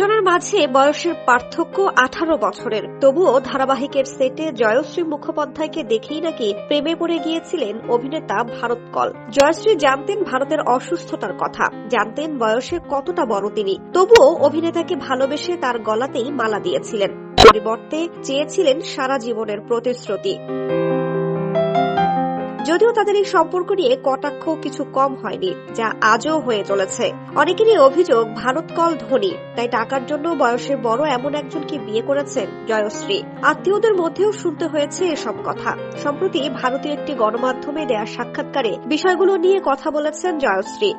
মাঝে বয়সের পার্থক্য আঠারো বছরের। তবুও ধারাবাহিকের সেটে জয়শ্রী মুখোপাধ্যায়কে দেখেই নাকি প্রেমে পড়ে গিয়েছিলেন অভিনেতা ভারত কল। জয়শ্রী জানতেন ভারতের অসুস্থতার কথা, জানতেন বয়সে কতটা বড় তিনি। তবুও অভিনেতাকে ভালোবেসে তার গলাতেই মালা দিয়েছিলেন। পরিবর্তে চেয়েছিলেন সারা জীবনের প্রতিশ্রুতি। যদিও তাদের এই সম্পর্ক নিয়ে কটাক্ষ কিছু কম হয়নি, যা আজও হয়ে চলেছে। অনেকেরই অভিযোগ, ভারত কল ধনী, তাই টাকার জন্য বয়সের বড় এমন একজনকে বিয়ে করেছেন জয়শ্রী। আত্মীয়দের মধ্যেও শুনতে হয়েছে এসব কথা। সম্প্রতি ভারতীয় একটি গণমাধ্যমে দেয়া সাক্ষাৎকারে বিষয়গুলো নিয়ে কথা বলেছেন জয়শ্রী।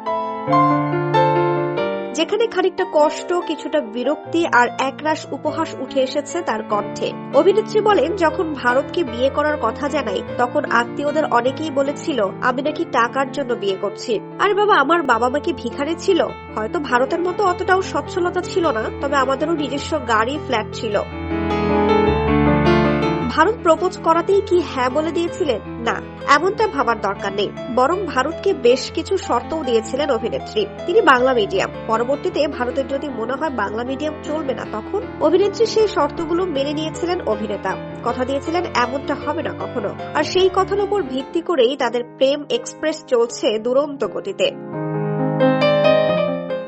যেখানে খানিকটা কষ্ট, কিছুটা বিরক্তি আর একরাশ উপহাস উঠে এসেছে তার কণ্ঠে। অভিনেত্রী বলেন, যখন ভারতকে বিয়ে করার কথা জানাই, তখন আত্মীয়দের অনেকেই বলেছিল, আমি নাকি টাকার জন্য বিয়ে করছি। আর বাবা, আমার বাবা মা কি ভিখারি ছিল? হয়তো ভারতের মতো অতটাও সচ্ছলতা ছিল না, তবে আমাদেরও নিজস্ব গাড়ি, ফ্ল্যাট ছিল। ভারত প্রপোজ করাতেই কি হ্যাঁ বলে দিয়েছিলেন? না, এমনটা ভাবার দরকার নেই। বরং ভারতকে বেশ কিছু শর্তও দিয়েছিলেন অভিনেত্রী। তিনি বাংলা মিডিয়াম। পরবর্তীতে ভারতের যদি মনে হয় বাংলা মিডিয়াম চলবে না, তখন অভিনেত্রী সেই শর্তগুলো মেনে নিয়েছিলেন অভিনেতা। কথা দিয়েছিলেন, এমনটা হবে না কখনো। আর সেই কথার উপর ভিত্তি করেই তাদের প্রেম এক্সপ্রেস চলছে দুরন্ত গতিতে।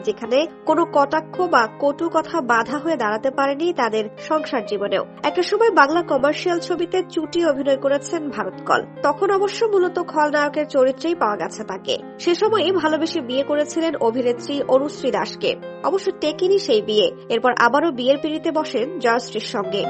যেখানে কোনো কটাক্ষ বা কটু কথা বাধা হয়ে দাঁড়াতে পারেনি তাদের সংসার জীবনেও। একটা সময় বাংলা কমার্শিয়াল ছবিতে চুটি অভিনয় করেছেন ভারত কল। তখন অবশ্য মূলত খলনায়কের চরিত্রেই পাওয়া গেছে তাকে। সে সময়ই ভালোবেসে বিয়ে করেছিলেন অভিনেত্রী অনুশ্রী দাসকে। অবশ্য টেকেনি সেই বিয়ে। এরপর আবারও বিয়ের পিড়িতে বসেন জয়শ্রীর সঙ্গে।